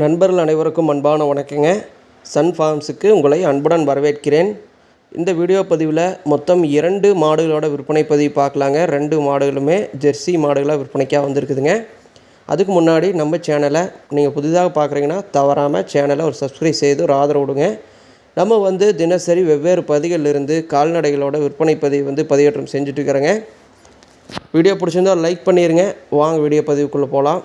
நண்பர்கள் அனைவருக்கும் அன்பான வணக்கங்க. சன் ஃபார்ம்ஸுக்கு உங்களை அன்புடன் வரவேற்கிறேன். இந்த வீடியோ பதிவில் மொத்தம் இரண்டு மாடுகளோட விற்பனை பதிவு பார்க்கலாங்க. ரெண்டு மாடுகளுமே ஜெர்சி மாடுகளாக விற்பனைக்காக வந்திருக்குதுங்க. அதுக்கு முன்னாடி நம்ம சேனலை நீங்கள் புதிதாக பார்க்குறீங்கன்னா தவறாமல் சேனலை ஒரு சப்ஸ்கிரைப் செய்து ஒரு ஆதரவு விடுங்க. நம்ம வந்து தினசரி வெவ்வேறு பதிகளிலிருந்து கால்நடைகளோட விற்பனை பதிவு வந்து பதிவேற்றம் செஞ்சுட்டு இருக்கிறேங்க. வீடியோ பிடிச்சிருந்தா லைக் பண்ணிடுங்க வாங்க வீடியோ பதிவுக்குள்ளே போகலாம்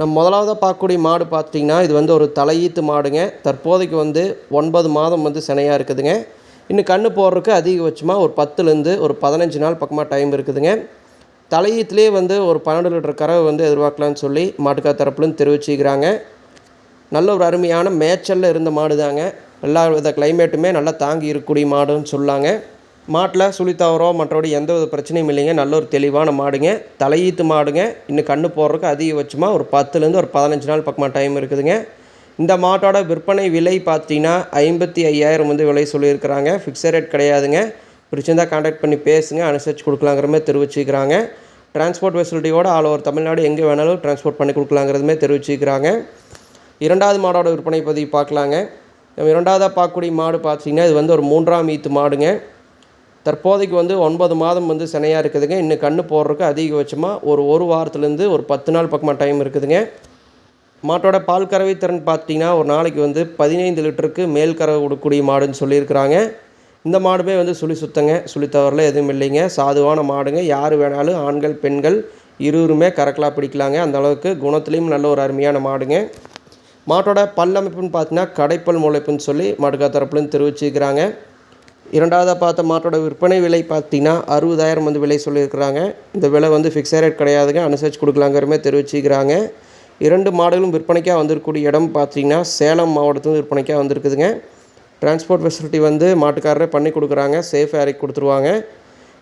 நம்ம முதலாவதாக பார்க்கக்கூடிய மாடு பார்த்தீங்கன்னா இது வந்து ஒரு தலையீத்து மாடுங்க. தற்போதைக்கு வந்து ஒன்பது மாதம் வந்து சினையாக இருக்குதுங்க. இன்னும் கன்று போடுறதுக்கு அதிகபட்சமாக ஒரு பத்துலேருந்து ஒரு பதினஞ்சு நாள் பக்கமாக டைம் இருக்குதுங்க. தலையீத்துலேயே வந்து ஒரு பன்னெண்டு லிட்டர் கறவை வந்து எதிர்பார்க்கலான்னு சொல்லி மாட்டுக்கா தரப்புலேருந்து தெரிவிச்சுக்கிறாங்க. நல்ல ஒரு அருமையான மேய்ச்சலில் இருந்த மாடு தாங்க எல்லா வித கிளைமேட்டுமே நல்லா தாங்கி இருக்கக்கூடிய மாடுன்னு சொல்லாங்க. மாட்டில் சுழித்தவரோ மற்றபடி எந்த ஒரு பிரச்சனையும் இல்லைங்க. நல்ல ஒரு தெளிவான மாடுங்க. தலையீத்து மாடுங்க. இன்னும் கன்று போடுறதுக்கு அதிகபட்சமாக ஒரு பத்துலேருந்து ஒரு பதினஞ்சு நாள் பக்கமாக டைம் இருக்குதுங்க. இந்த மாட்டோட விற்பனை விலை பார்த்தீங்கன்னா ஐம்பத்தி ஐயாயிரம் வந்து விலை சொல்லியிருக்கிறாங்க. ஃபிக்ஸட் ரேட் கிடையாதுங்க. பிடிச்சிருந்தா காண்டாக்ட் பண்ணி பேசுங்க. அனுசரித்து கொடுக்கலாங்கிற மாதிரி தெரிவிச்சுக்கிறாங்க. டிரான்ஸ்போர்ட் ஃபெசிலிட்டியோட ஆல் ஓவர் தமிழ்நாடு எங்கே வேணாலும் டிரான்ஸ்போர்ட் பண்ணி கொடுக்கலாங்கிறதுமே தெரிவிச்சுக்கிறாங்க. இரண்டாவது மாடோட விற்பனை பதிவு பார்க்கலாங்க. நம்ம இரண்டாவதாக பார்க்கக்கூடிய மாடு பார்த்தீங்கன்னா இது வந்து ஒரு மூன்றாம் ஈத்து மாடுங்க. தற்போதைக்கு வந்து ஒன்பது மாதம் வந்து சினையாக இருக்குதுங்க. இன்னும் கன்று போடுறதுக்கு அதிகபட்சமாக ஒரு ஒரு வாரத்துலேருந்து ஒரு பத்து நாள் பக்கமாக டைம் இருக்குதுங்க. மாட்டோட பால் கறவை திறன் பார்த்தீங்கன்னா ஒரு நாளைக்கு வந்து பதினைந்து லிட்டருக்கு மேல் கறவை கொடுக்கக்கூடிய மாடுன்னு சொல்லியிருக்கிறாங்க. இந்த மாடுமே வந்து சுழி சுத்தங்க. சுழி தவறில் எதுவும் இல்லைங்க. சாதுவான மாடுங்க. யார் வேணாலும் ஆண்கள் பெண்கள் இருவருமே கரெக்டாக பிடிக்கலாங்க. அந்த அளவுக்கு குணத்துலேயும் நல்ல ஒரு அருமையான மாடுங்க. மாட்டோட பல்லமைப்புன்னு பார்த்தீங்கன்னா கடைப்பல் முளைப்புன்னு சொல்லி மாடுக்கா தரப்புலேருந்து தெரிவிச்சிருக்கிறாங்க. இரண்டாவதாக பார்த்த மாட்டோட விற்பனை விலை பார்த்தீங்கன்னா அறுபதாயிரம் வந்து விலை சொல்லியிருக்கிறாங்க. இந்த விலை வந்து ஃபிக்ஸட் ரேட் கிடையாதுங்க. அனுசரித்து கொடுக்கலாங்கிறமே தெரிவிச்சுக்கிறாங்க. இரண்டு மாடுகளும் விற்பனைக்காக வந்திருக்கக்கூடிய இடம் பார்த்தீங்கன்னா சேலம் மாவட்டத்துலேருந்து விற்பனைக்காக வந்திருக்குதுங்க. டிரான்ஸ்போர்ட் ஃபெசிலிட்டி வந்து மாட்டுக்காரரே பண்ணி கொடுக்குறாங்க. சேஃப் ஏரிக்கு கொடுத்துருவாங்க.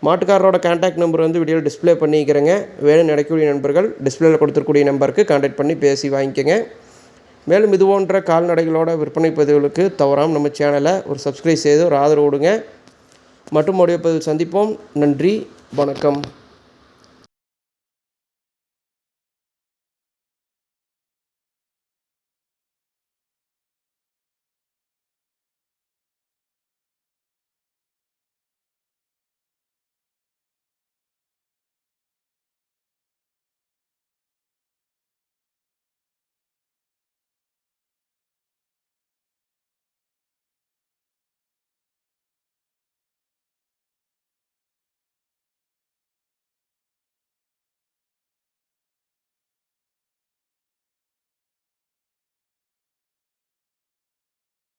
மாட்டுக்காரரோட கான்டாக்ட் நம்பர் வந்து வீடியோவில் டிஸ்ப்ளே பண்ணிக்கிறேங்க. வேணும் நடக்கக்கூடிய நண்பர்கள் டிஸ்பிளேயில் கொடுத்துருக்கூடிய நம்பருக்கு கான்டாக்ட் பண்ணி பேசி வாங்கிக்கோங்க. மேலும் இது போன்ற கால்நடைகளோட விற்பனை பதிவுகளுக்கு தவறாமல் நம்ம சேனலை ஒரு சப்ஸ்கிரைப் செய்து ஒரு ஆதரவு கொடுங்க. மற்றும் உடைய பதிவு சந்திப்போம். நன்றி. வணக்கம்.